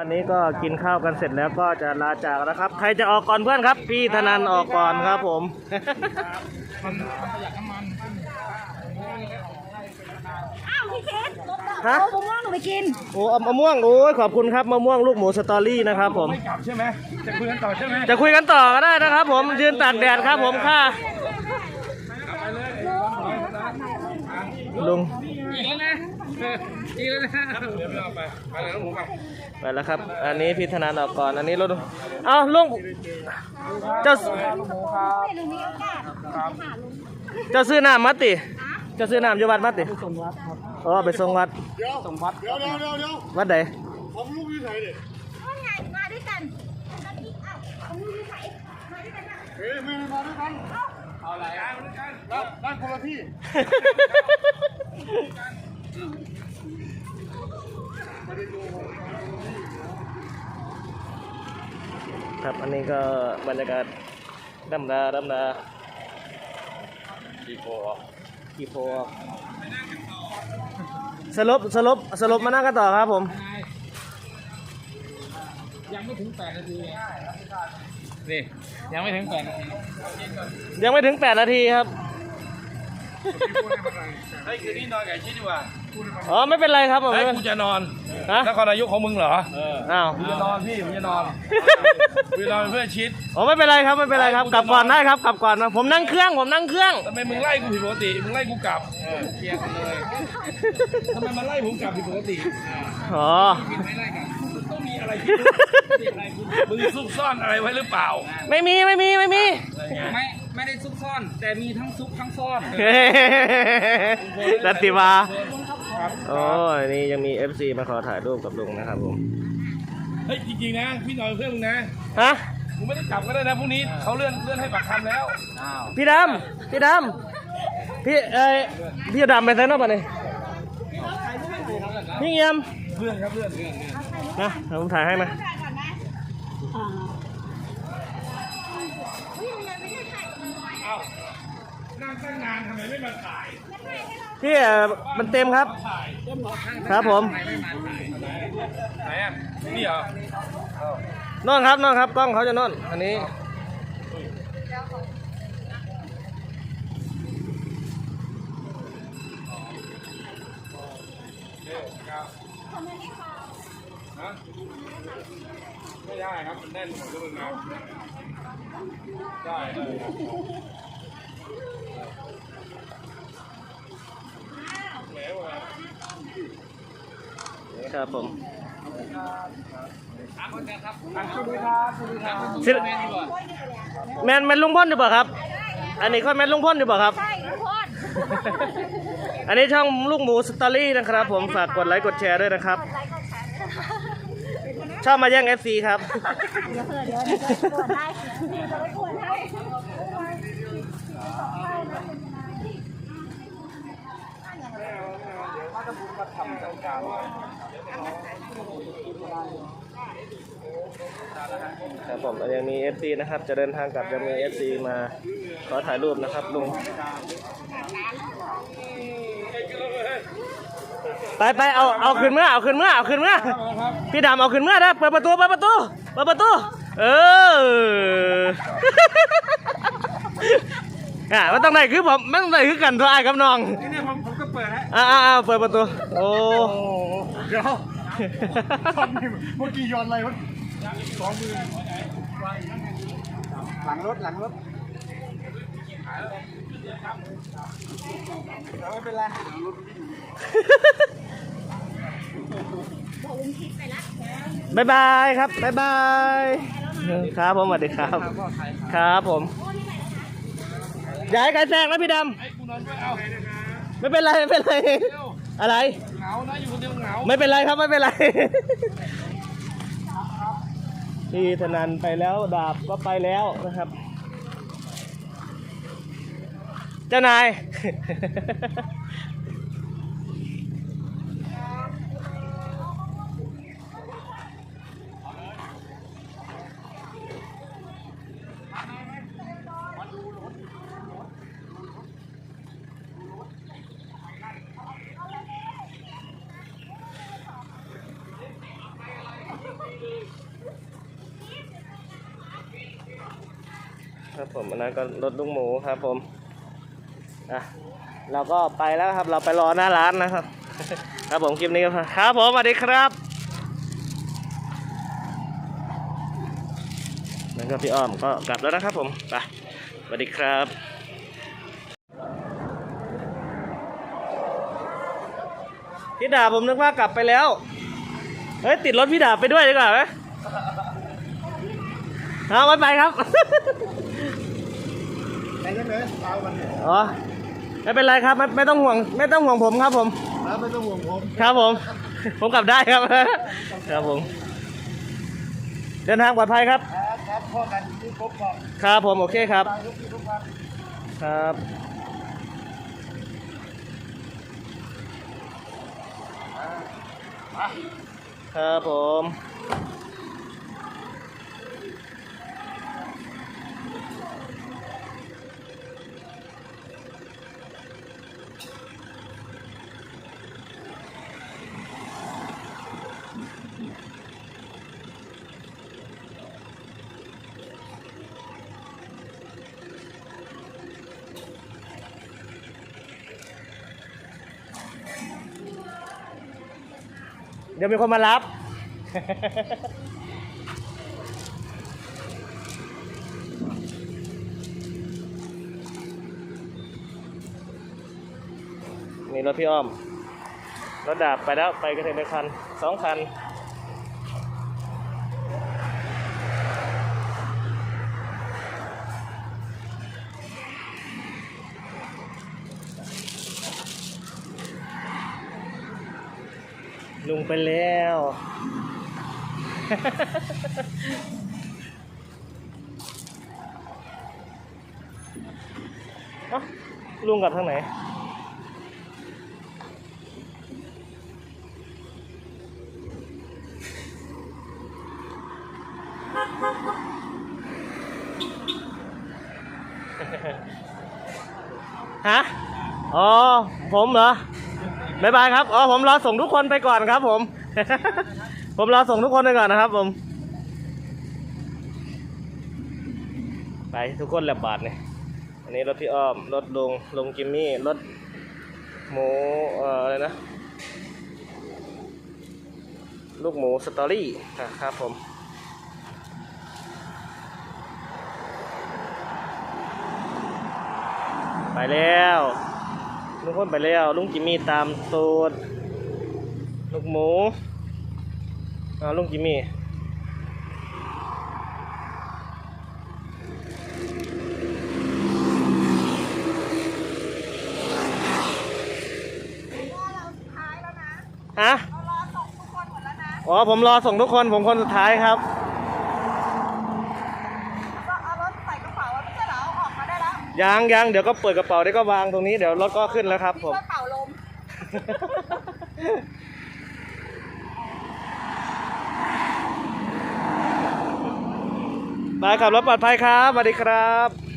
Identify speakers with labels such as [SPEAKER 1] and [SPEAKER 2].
[SPEAKER 1] วันนี้ก็กินข้าวกันเสร็จแล้วก็จะลาจากแล้วครับ ใครจะออกก่อนเพื่อนครับ พี่ธนันออกก่อนครับผม
[SPEAKER 2] อ้าวพี่เคส
[SPEAKER 1] ฮะ
[SPEAKER 2] เอาผมว่างหนูไปกิน
[SPEAKER 1] โอ้เอามะม่วงโอ้ยขอบคุณครับมะม่วงลูกหมูสตอรี่นะครับผม
[SPEAKER 3] ไม่กลับใช่ไหมจะคุยกันต่อใช่ไหม
[SPEAKER 1] จะคุยกันต่อก็ได้นะครับ ผมยืนตากแดดครับผมค่ะลุง
[SPEAKER 3] อีกแล้วนะ อีกแล้วนะเดี๋ยวไม่เอาไปไปเลยน้องหมูไป
[SPEAKER 1] ไปแล้วครับ อันนี้พี่ธนันออกก่อน อันนี้รถเอ้าลุงเจ้า
[SPEAKER 2] ไม่รู้มีโอกาสหาลุง
[SPEAKER 1] เจ้าซื้อน้ำมัดติเจ้าซื้อน้ำอยู่วัดมัดติอ๋อไปส่งวัด
[SPEAKER 3] ส่งวัด
[SPEAKER 4] เดี๋ยวเดี๋ยวเดี๋ยวเดี๋ยว
[SPEAKER 1] วัดไหน
[SPEAKER 4] ผมลูกอยู่ไหนเนี่ย
[SPEAKER 2] ว่าไงมาด้วยกันแล้วพี่เอ้าของลุงอยู่ไหนมาด้วยกัน
[SPEAKER 4] เฮ้ยไม่ได้มาด้วยกัน
[SPEAKER 3] เอาอะไรอะด้วยกัน
[SPEAKER 4] แล้วนั่นคนละที่
[SPEAKER 1] ครับอันนี้ก็บรรยากาศดำนาดำนา
[SPEAKER 3] ดีโฟ
[SPEAKER 1] กี่โพสรุปสรุปสรุปมานั่งกันต่อครับผม
[SPEAKER 3] ยังไม่ถึงแปดนาทีนี่ยังไม่ถึงแปดนาที
[SPEAKER 1] ยังไม่ถึง8นาทีครับ
[SPEAKER 3] เฮ้ยคืนนี้นอนกับไอ้ชิดดีกว่า
[SPEAKER 1] อ๋อไม่เป็นไรครับผม
[SPEAKER 3] เฮ้ยกูจะนอน
[SPEAKER 1] ฮะ
[SPEAKER 3] นครนายกของมึงเหรอเออ
[SPEAKER 1] อ้าว
[SPEAKER 3] กูจะนอนพี่ผมจะนอนกูจะนอนเป็นเพื่อนชิด
[SPEAKER 1] อ๋อไม่เป็นไรครับไม่เป็นไรครับกลับก่อนได้ครับกลับก่อนนะผมนั่งเครื่องผมนั่งเครื่อง
[SPEAKER 3] ทำไมมึงไล่กูผิดปกติมึงไล่กูกลับเออเคลียร์กันเลยทำไมมาไล่ผมกลับผิดปกติ
[SPEAKER 1] อ๋อ
[SPEAKER 3] ไม่ไล่กลับมึงต้ องมีอะไรผิดมึงซุกซ่อนอะไรไว้หรือเปล่า
[SPEAKER 1] ไม่มีไม่มีไม่มี
[SPEAKER 3] ไม่ไม่ได้ซุกซ่อน แต่มีทั้งซุกทั้งซ่อน
[SPEAKER 1] รัตติวาโอ้ยนี่ยังมี FC มาขอถ่ายรูปกับลุงนะครับผม
[SPEAKER 3] เฮ้ยจริงๆนะพี่นอนเพื่อนมึงนะ
[SPEAKER 1] ฮะ
[SPEAKER 3] มึงไม่ได้กลับก็ได้นะพรุ่งนี้เขาเลื่อนเลื่อนให้ปากคำแล้ว
[SPEAKER 1] พี่ดำพี่ดำพี่เอ้ยพี่ดำไปไหนเนาะปะเนี่ยพี่เงียม
[SPEAKER 3] เลื่อนครับเลื่อนเลื่อ นเลื่อน
[SPEAKER 1] นะเดี๋ยวผมถ่ายให้มา
[SPEAKER 2] ถ่ายก่อนนะอ่าเฮ้ยยังไม่ได้ถ่ายกับมันไว้
[SPEAKER 3] เอ้านั่งตั้งนานทำไมไม่มาถ่าย
[SPEAKER 1] พี่เอ่อมันเต็มครับ
[SPEAKER 3] ถ่าย
[SPEAKER 1] ครับผม
[SPEAKER 3] ทำไมไม่มาถ่ายไหนอะนี่เหรอ
[SPEAKER 1] นอนครับนอนครับกล้องเขาจะนอน อันนี้
[SPEAKER 3] ฮะ ไม่ได้ครับ มันแน่นหมดทุกคนนะได้ได้แล้วอะ
[SPEAKER 1] ครับผม
[SPEAKER 3] สวัสดีครับสวัสดีครับสวัสดีครับ
[SPEAKER 1] ศิลแมนแมนลุงพ่นดีกว่าครับ อันนี้ค่อยแมนลุงพ่นดีกว่าครับ
[SPEAKER 2] ใช่ทุกคน
[SPEAKER 1] อันนี้ช่องลูกหมูสตอรี่นะครับ ผมฝากกดไลค์กดแชร์ด้วยนะครับ
[SPEAKER 2] ไลค์กดแชร์ด้วยนะคะ
[SPEAKER 1] ชอบมาแย่ง FC ครับ
[SPEAKER 2] เดี๋ยวเผื่อเดี๋ยวเดี๋ยวจะกดได้เดี๋ยวจะไปกดให้
[SPEAKER 1] ครับผมยังมี FC นะครับ จะเดินทางกลับยังมี FC มาขอถ่ายรูปนะครับลุง ไปไปเอาเอาขึ้นเมื่อเอาขึ้นเมื่อเอาขึ้นเมื่อพี่ดำเอาขึ้นเมื่อนะเปิดประตูเปิดประตูเปิดประตู เอออ่ามันต้องไหนคือผมมันต้องไหนคือกันตัวไอ้ายกับน้อง
[SPEAKER 3] นี่เนี่ยผมผมก็เปิดแล้ว
[SPEAKER 1] อ่าอ่าเปิดประตูโอ้
[SPEAKER 4] เดี๋ยวตอนนี้เมื่อกี้ย้อนอะไรวะสองมือหลังรถหลังรถไม่เป็นไร
[SPEAKER 1] บายบายครับบายบายครับผมสวัสดีครับ ครับผมอย่าให้ใครแซงนะพี่ด
[SPEAKER 3] ไอ้กูนอนด้วยเอาำ
[SPEAKER 1] ไม่เป็นไรไม่เป็นไรอะไร
[SPEAKER 3] เหงานะอยู่คนเดียวเหงา
[SPEAKER 1] ไม่เป็นไรครับไม่เป็นไรพี่ธนันไปแล้วดาบก็ไปแล้วนะครับ เจ้านาย ครับผมอันนั้นก็รถลุงหมูครับผมอะเราก็ไปแล้วครับ เราไปรอหน้าร้านนะครับ ครับผมคลิปนี้ก็ครับผมสวัสดีครับนั่นก็พี่อ้อมก็กลับแล้วนะครับผมไปสวัสดีครับพี่ดาผมนึกว่ากลับไปแล้ว เฮ้ย ติดรถพี่ดาไปด้วยดีกว่าไหม เอาไม่ไปครับ
[SPEAKER 4] ไปยังไงเช้าวันนี้
[SPEAKER 1] อ๋อไม่เป็นไรครับไม่ไม่ต้องห่วง ไม่ต้องห่วงผมครับผม
[SPEAKER 4] แล้วไม่ต้องห่วงผม
[SPEAKER 1] ครับผม ผมกลับได้ครับ ครับผม เดินทางปลอดภัยครับ
[SPEAKER 4] ครับครับพ่อกันที่ครบบอก
[SPEAKER 1] ครับผมโอเคครับ
[SPEAKER 4] ตายทุกที่ทุกวัน
[SPEAKER 1] ครับครับผม เดี๋ยวมีคนมารับมีรถพี่อ้อม รถดาบไปแล้ว ไปกันถึงไปคันสองคัน ลงไปแล้วเอ้าลุงกลับทางไหน ฮะ อ๋อ ผมเหรอ บ๊ายบายครับ อ๋อผมรอส่งทุกคนไปก่อนครับผม ผมรอส่งทุกคนไปก่อนนะครับผม ไปทุกคนแหลบบาทเนี่ยอันนี้รถพี่อ้อม รถลุงลุงจิมมี่ รถหมูเอ่ออะไรนะ ลูกหมูสตอรี่นะครับผมไปแล้ว ลุงพ้นไปแล้วลุงจิมมี่ตามตูดลูกหมูเอาลุงจิมมี่
[SPEAKER 2] พ่อเราสุดท้ายแล้วนะ
[SPEAKER 1] ฮะ
[SPEAKER 2] เรารอส่งทุกคนหมดแล้วนะ
[SPEAKER 1] อ๋อ ผมรอส่งทุกคน ผมคนสุดท้ายครับ
[SPEAKER 2] ก็เอารถใส่กระเป๋าแล้วไม่ใช่เหรอเอาออกมาได้แล้ว
[SPEAKER 1] ยังยังเดี๋ยวก็เปิดกระเป๋าได้ก็วางตรงนี้เดี๋ยวรถก็ขึ้นแล้วครับ ผม
[SPEAKER 2] ช่วยเป่าลม
[SPEAKER 1] ไปขับรถปลอดภัยครับสวัสดีครับ